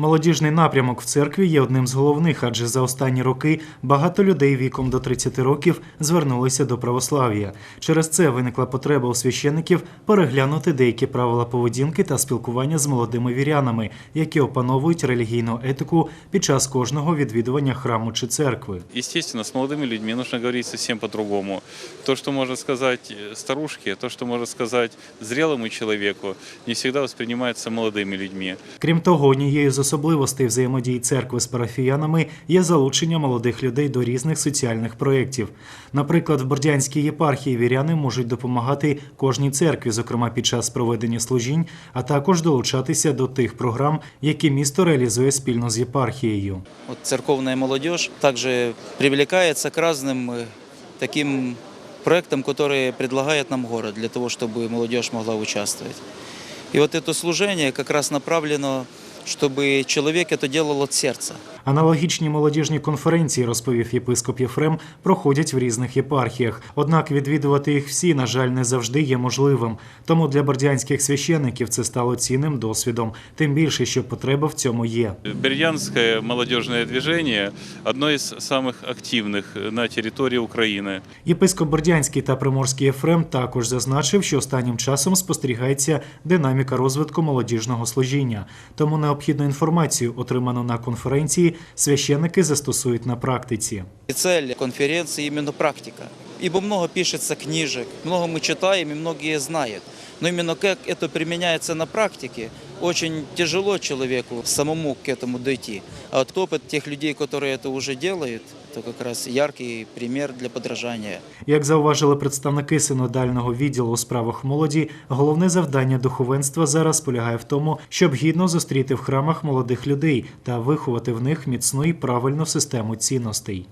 Молодіжний напрямок в церкві є одним з головних, адже за останні роки багато людей віком до 30 років звернулися до православ'я. Через це виникла потреба у священиків переглянути деякі правила поведінки та спілкування з молодими вірянами, які опановують релігійну етику під час кожного відвідування храму чи церкви. Естественно, с молодыми людьми нужно говорить совсем по-другому. То, что может сказать э, старушке, то, что может сказать зрелому человеку, не всегда воспринимается молодыми людьми. Крім того, однією з особливостей взаємодії церкви з парафіянами є залучення молодих людей до різних соціальних проєктів. Наприклад, в Бордянській єпархії віряни можуть допомагати кожній церкві, зокрема під час проведення служінь, а також долучатися до тих програм, які місто реалізує спільно з єпархією. Вот церковная молодежь также привлекается к разным э, таким проектам, которые предлагает нам город, для того, чтобы молодежь могла участвовать. И вот это служение как раз направлено, чтобы человек это делал от сердца. Аналогічні молодіжні конференції, розповів єпископ Єфрем, проходять в різних єпархіях. Однак відвідувати їх всі, на жаль, не завжди є можливим. Тому для бордянських священиків це стало цінним досвідом. Тим більше, що потреба в цьому є. Бердянское молодежное движение – одно из самых активных на территории Украины. Єпископ Бердянський та Приморський Єфрем також зазначив, що останнім часом спостерігається динаміка розвитку молодіжного служіння. Тому необхідну інформацію, отриману на конференції, священники застосують на практиці. И цель конференции именно практика. Ибо много пишется книжек, много мы читаем и многие знают. Но именно как это применяется на практике, очень тяжело человеку самому к этому дойти. А вот опыт тех людей, которые это уже делают, то якраз яркий примір для подражання. Як зауважили представники синодального відділу у справах молоді, головне завдання духовенства зараз полягає в тому, щоб гідно зустріти в храмах молодих людей та виховати в них міцну і правильну систему цінностей.